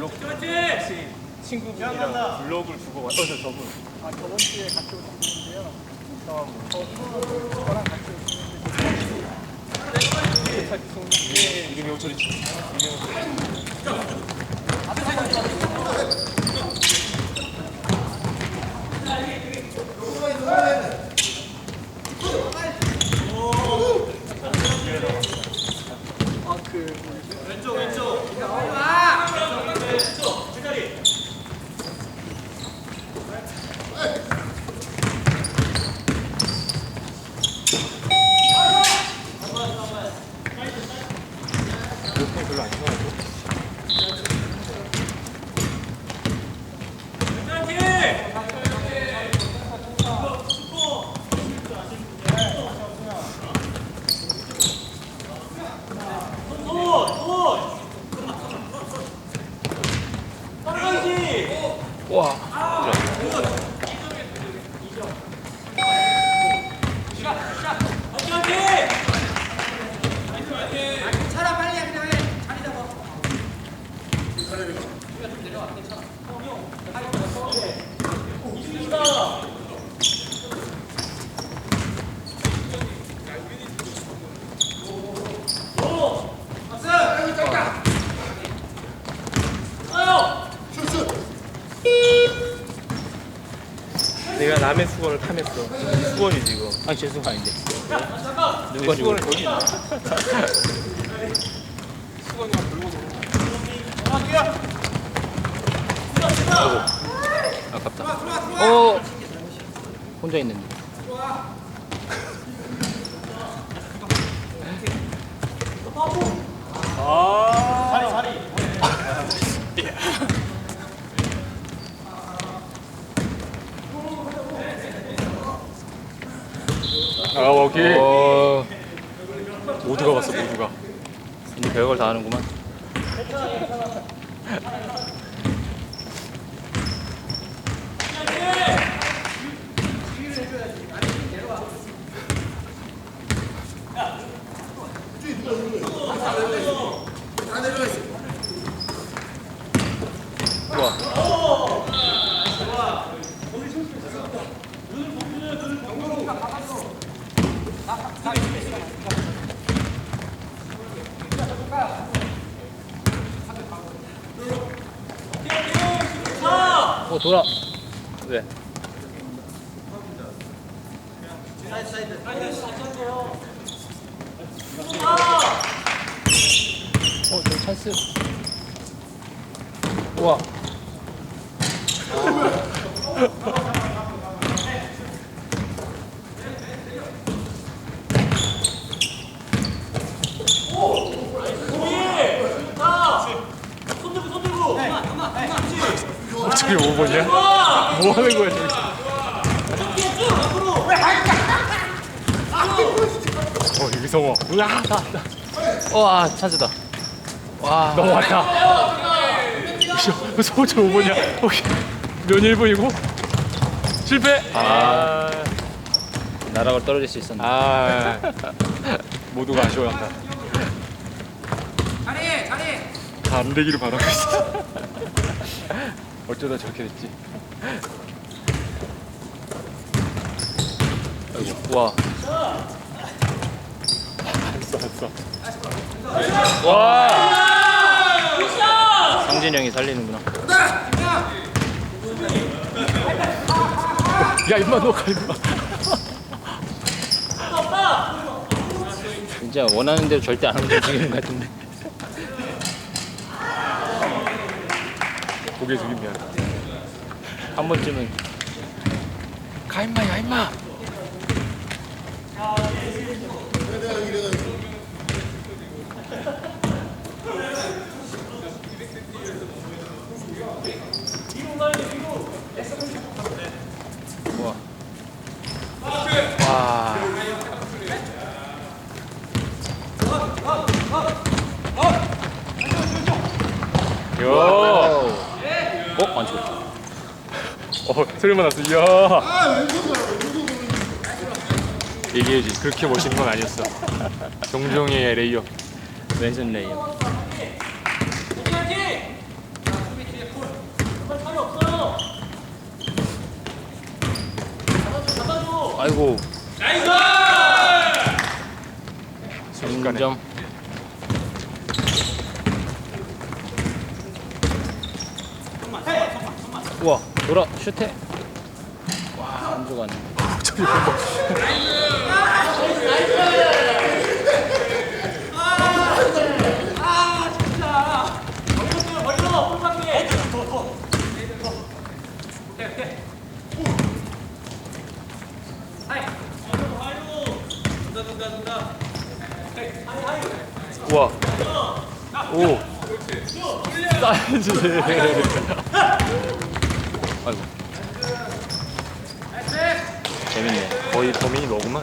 블로그 혹시 친구분이랑 블로그를 두고 왔어요 저분 아, 저번 주에 같이 오셨는데요. 저랑 같이 오셨는데 이름이 호철이 이름 아, 그 그렇게 별로 안 좋아하고 와. 내가 남의 수건을 탐했어 수건이지 이거 아 죄송 아닌데. 누가 지금 수건을 거기 있나? 아깝다. 어. 혼자 있는데. 아 오케이 어. 모두가 봤어 모두가 이제 별걸 다 하는구만. 좋아. 어 돌아. 왜? 어, 저 찬스. 우와. 호철이 5번이야? 뭐 하는 거야 저기 어 유성호 으아 와, 찬스다. 와. 넘어왔다 호철 5번이야 혹시 몇 1분이고? 실패 아, 나락을 떨어질 수 있었는데. 아 모두가 아쉬워한다 자리. 다안 되기를 바라고 있어 어쩌다 저렇게 됐지 아이고. 와. 알았어 알았어 와 상진 형이 살리는구나. 야 임마 너 가 임마 진짜 원하는 대로 절대 안 움직이는 것 같은데. 고개 미안 한 번쯤은. 가 임마 야 임마 소리만 났어. 이야. 얘기해지. 그렇게 멋있는 건 아니었어. 정종의 레이어. 왼손 레이어. 아이고. 순식간에. 점점. 와, 돌아, 슛해. 와, 안 들어가네. 우와. 오. 사이즈. 아이고. 재밌네. 거의 범인이 너구만.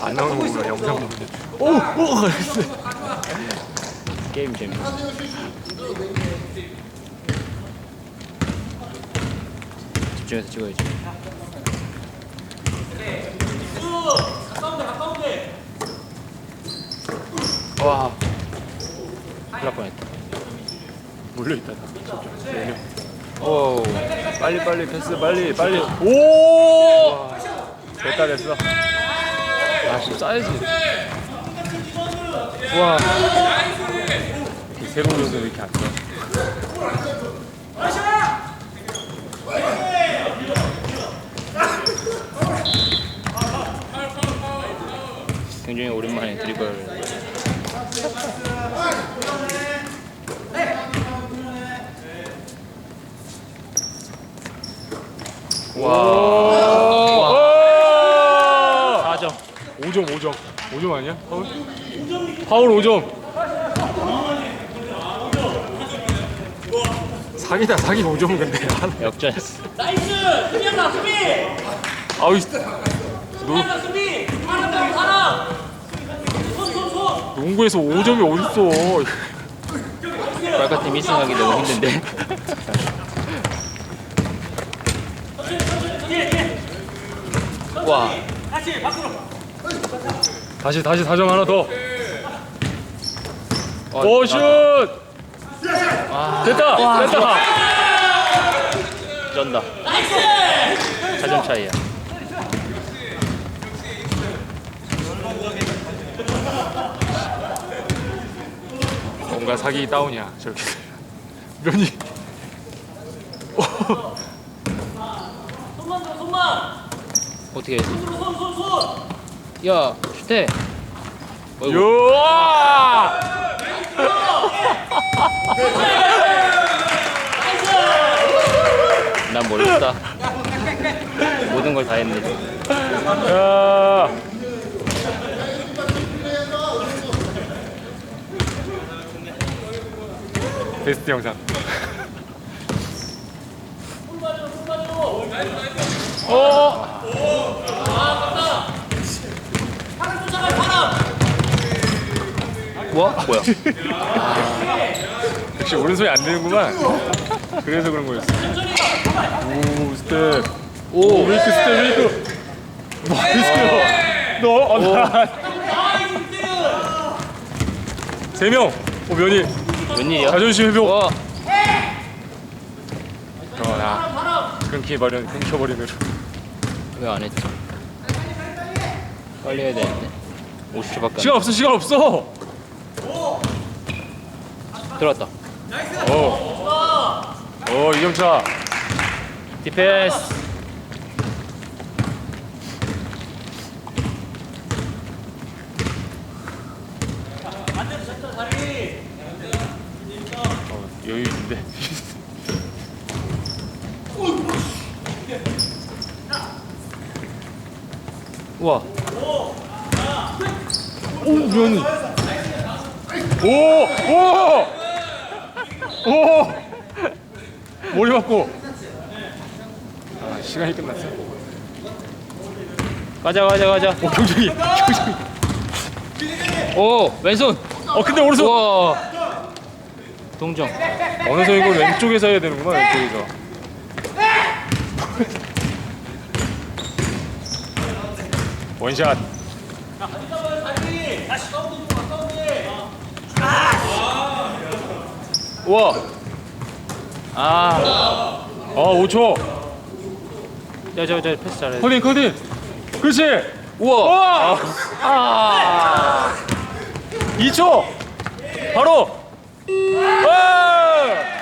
안 나오는 거구나 영상 보는데. 오, 오, 그랬어. 게임 재밌네. 집중해서 찍어야지. 와. 큰일 날 뻔했다. 몰려 있다. 네 오. 빨리 빨리 패스 빨리 빨리. 오. 됐다 됐어. 아좀 싸야지. 와. 새로운 요소 왜 이렇게 안 써? 굉장히 오랜만에 드리블. 와. 4점. 5점 5점 5점 아니야? 파울? 파울 5점. 사기다 사기 5점은 근데. 역전했어. 나이스! 수비한다 수비! 아우 이 수비한다 수비! 사람 사람! 손손손! 농구에서 5점이 어딨어? 빨간팀 1승하기 너무 힘든데. 와. 다시 밖으로! 다시 다시 4점 하나 더. 어, 오 슛! 아, 됐다 됐다. 쩐다. 나이스! 4점 차이야. 뭔가 사기 다운이야 저렇게. 면이. 손만 줘 손만! 어떻게 해야지? 손손손 손! 야, 슈테. 요아! 난 모르겠다. 모든 걸 다 했네. 야. 베스트 영상. 어. 뭐? 뭐야? 역시 오른손이 안 되는구만. 그래서 그런 거였어. 오 스텝. 오 웨이크 스텝 웨이크. 나이스. 너 어, 나. 세 명. 오 면이 웬일이야? 자존심 회복. 와, 어, 나 끊기버린 끊겨버리는. 왜 안 했지? 빨리 해야 되는데. 50초밖에 안 시간 없어 시간 없어. 들어왔다. 어. 어 이점차. 디펜스. 어, 여유 있는데. 우와. 오 면이. 오 오. 오. 머리 맞고. 아 시간이 끝났어. 가자, 가자, 가자. 오 경정이. 경정이. 오, 왼손. 어 근데 오른손. 우와. 동정. 어느 손 이걸 왼쪽에서 해야 되는구나 왼쪽에서. 원샷. 우와. 아. 어, 5초. 야, 저, 저 패스 잘해. 컬링, 컬링. 그렇지. 우와. 아. 우와. 아. 2초. 바로. 와.